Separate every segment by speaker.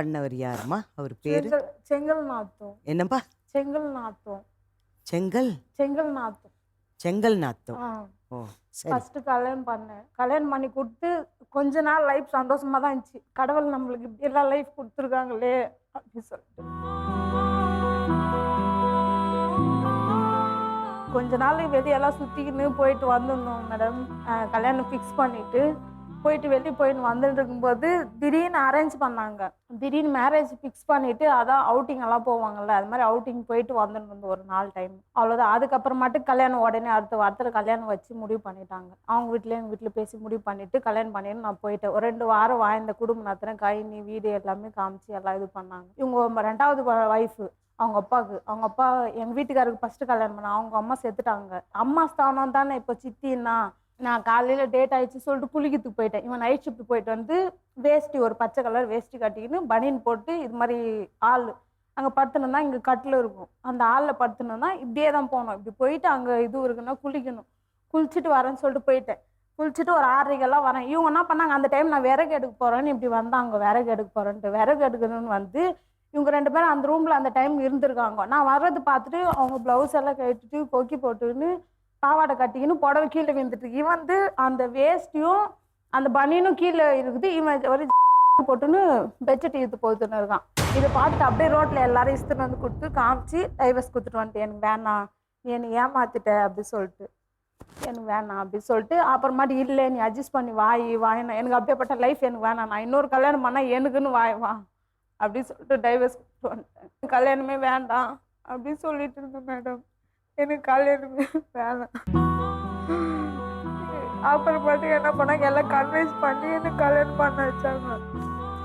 Speaker 1: பண்ணவர் யாரும்மா அவர் பேரு?
Speaker 2: செங்கல் செங்கல் நாத்தம்.
Speaker 1: என்னப்பா?
Speaker 2: செங்கல் நாத்தம்.
Speaker 1: செங்கல்?
Speaker 2: செங்கல் நாத்தம்.
Speaker 1: செங்கல் நாத்தம்.
Speaker 2: ஆ.
Speaker 1: ஓ சரி.
Speaker 2: ஃபஸ்ட்டு கல்யாணம் பண்ணேன். கல்யாணம் பண்ணி கொடுத்து கொஞ்ச நாள் லைஃப் சந்தோஷமா தான் இருந்துச்சு. கடவுள் நம்மளுக்கு இப்படி எல்லாம் லைஃப் கொடுத்துருக்காங்களே அப்படின்னு சொல்லிட்டு. கொஞ்ச நாள் வெளியெல்லாம் சுற்றிக்கின்னு போயிட்டு வந்திருந்தோம் மேடம் கல்யாணம் ஃபிக்ஸ் பண்ணிட்டு போயிட்டு வெளியே போயின்னு வந்துட்டு இருக்கும்போது திடீர்னு அரேஞ்ச் பண்ணாங்க. திடீர்னு மேரேஜ் ஃபிக்ஸ் பண்ணிட்டு அதான் அவுட்டிங் எல்லாம் போவாங்கல்ல அது மாதிரி அவுட்டிங் போயிட்டு வந்துட்டு இருந்தோம் ஒரு நாலு டைம் அவ்வளோதான் அதுக்கப்புறமாட்டு கல்யாணம் உடனே அடுத்த வாரத்தில் கல்யாணம் வச்சு முடிவு பண்ணிட்டாங்க. அவங்க வீட்டில் எங்கள் வீட்டில் பேசி முடிவு பண்ணிட்டு கல்யாணம் பண்ணிட்டு நான் போயிட்டேன். ஒரு ரெண்டு வாரம் வாழ்ந்த குடும்பம் நடத்துகிறேன் கைனி வீடு எல்லாமே காமிச்சு எல்லாம் இது பண்ணாங்க. இவங்க ரெண்டாவது ஒய்ஃபு அவங்க அப்பாவுக்கு. அவங்க அப்பா எங்கள் வீட்டுக்காருக்கு ஃபஸ்ட்டு கல்யாணம் பண்ண அவங்க அம்மா செத்துட்டாங்க. அம்மா ஸ்தானம் தானே? இப்போ சித்தின்னா நான் காலையில் டேட் ஆயிடுச்சு சொல்லிட்டு குளிக்கிறதுக்கு போயிட்டேன். இவன் நைட் ஷிஃப்ட் போயிட்டு வந்து வேஷ்டி ஒரு பச்சை கலர் வேஷ்டி கட்டிக்கின்னு பனியன் போட்டு இது மாதிரி ஆள் அங்கே படுத்துனோம்னா இங்கே கட்டில் இருக்கும். அந்த ஆளில் படுத்துனோம்னா இப்படியே தான் போகணும். இப்படி போயிட்டு அங்கே இது இருக்குன்னா குளிக்கணும். குளிச்சுட்டு வரேன்னு சொல்லிட்டு போயிட்டேன். குளிச்சுட்டு ஒரு ஆறரைக்கெல்லாம் வரேன். இவங்க என்ன பண்ணாங்க? அந்த டைம் நான் விறகு எடுக்க போகிறேன்னு இப்படி வந்தாங்க. விறகு எடுக்க போகிறேன்ட்டு விறகு எடுக்கணும்னு வந்து இவங்க ரெண்டு பேரும் அந்த ரூமில் அந்த டைம் இருந்திருக்காங்க. நான் வர்றது பார்த்துட்டு அவங்க ப்ளவுஸ் எல்லாம் கட்டிட்டு கொக்கி போட்டுன்னு பாவாடை கட்டிக்கின்னு புடவை கீழே விழுந்துட்டு இவன் வந்து அந்த வேஸ்டியும் அந்த பனியனும் கீழே இருக்குது. இவன் ஒரு போட்டுன்னு பெட்ஷீட் இழுத்து போத்துன்னு இருக்கான். இதை பார்த்துட்டு அப்படியே ரோட்டில் எல்லாரும் இஸ்துன்னு வந்து கொடுத்து காமிச்சு டைவர்ஸ் கொடுத்துட்டு வந்துட்டு எனக்கு வேணாம். நீ என்னை ஏமாத்திட்ட அப்படி சொல்லிட்டு. எனக்கு வேணாம் அப்படி சொல்லிட்டு அப்புறமாட்டி இல்லை நீ அட்ஜஸ்ட் பண்ணி வாய் வாயினா எனக்கு அப்படியேப்பட்ட லைஃப் எனக்கு வேணாம். நான் இன்னொரு கல்யாணம் பண்ணால் எனக்குன்னு வாய் வா. அப்படின்னு சொல்லிட்டு டைவர்ஸ் கொடுத்து வந்துட்டேன். கல்யாணமே வேண்டாம். அப்படின்னு சொல்லிட்டு இருந்தேன் மேடம் எனக்கு கல்யாணமே வேணாம். அப்புறமாட்டி என்ன பண்ணாங்க எல்லாம் கன்வின்ஸ் பண்ணி எனக்கு கல்யாணம் பண்ண வச்சாங்க.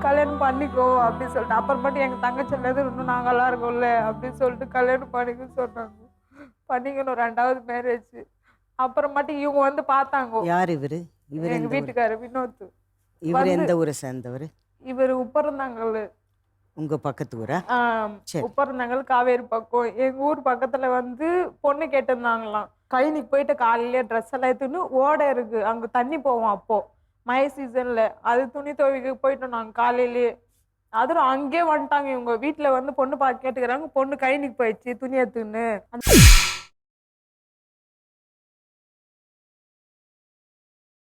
Speaker 2: கல்யாணம் பண்ணிக்கோ அப்படி சொல்லிட்டு. அப்புறமாட்டி எங்கள் தங்கச்சி இல்லது இன்னும் நாங்களாம் இருக்கோம்ல அப்படின்னு சொல்லிட்டு கல்யாணம் பண்ணிக்க சொன்னாங்க. பண்ணிக்கணும் ரெண்டாவது மேரேஜ் அப்புறமாட்டி இவங்க வந்து பார்த்தாங்க.
Speaker 1: யார் இவரு? இவர்
Speaker 2: எங்க
Speaker 1: எந்த ஊரு?
Speaker 2: வீட்டுக்காரர் வினோத்
Speaker 1: இவர் எந்த ஊரை சேர்ந்தவர்?
Speaker 2: இவர் உப்பரந்தாங்கல்
Speaker 1: உங்க பக்கத்து ஊரா? சரி.
Speaker 2: உப்பரந்தாங்கல் காவேரி பக்கம். எங்க ஊர் பக்கத்துல வந்து பொண்ணு கேட்டிருந்தாங்களாம். கழனிக்கு போயிட்டு காலையிலே ட்ரெஸ் எல்லாம் எடுத்துன்னு ஓடை இருக்கு. அங்க தண்ணி போவோம் அப்போ. மழை சீசன்ல அது துணி துவைக்க போயிட்டோம் நாங்க காலையிலேயே. அதுவும் அங்கேயே வந்துட்டாங்க. இவங்க வீட்டுல வந்து பொண்ணு பார்க்க கேட்டுக்கிறாங்க. பொண்ணு கழனிக்கு போயிடுச்சு துணி எடுத்துக்கின்னு. அந்த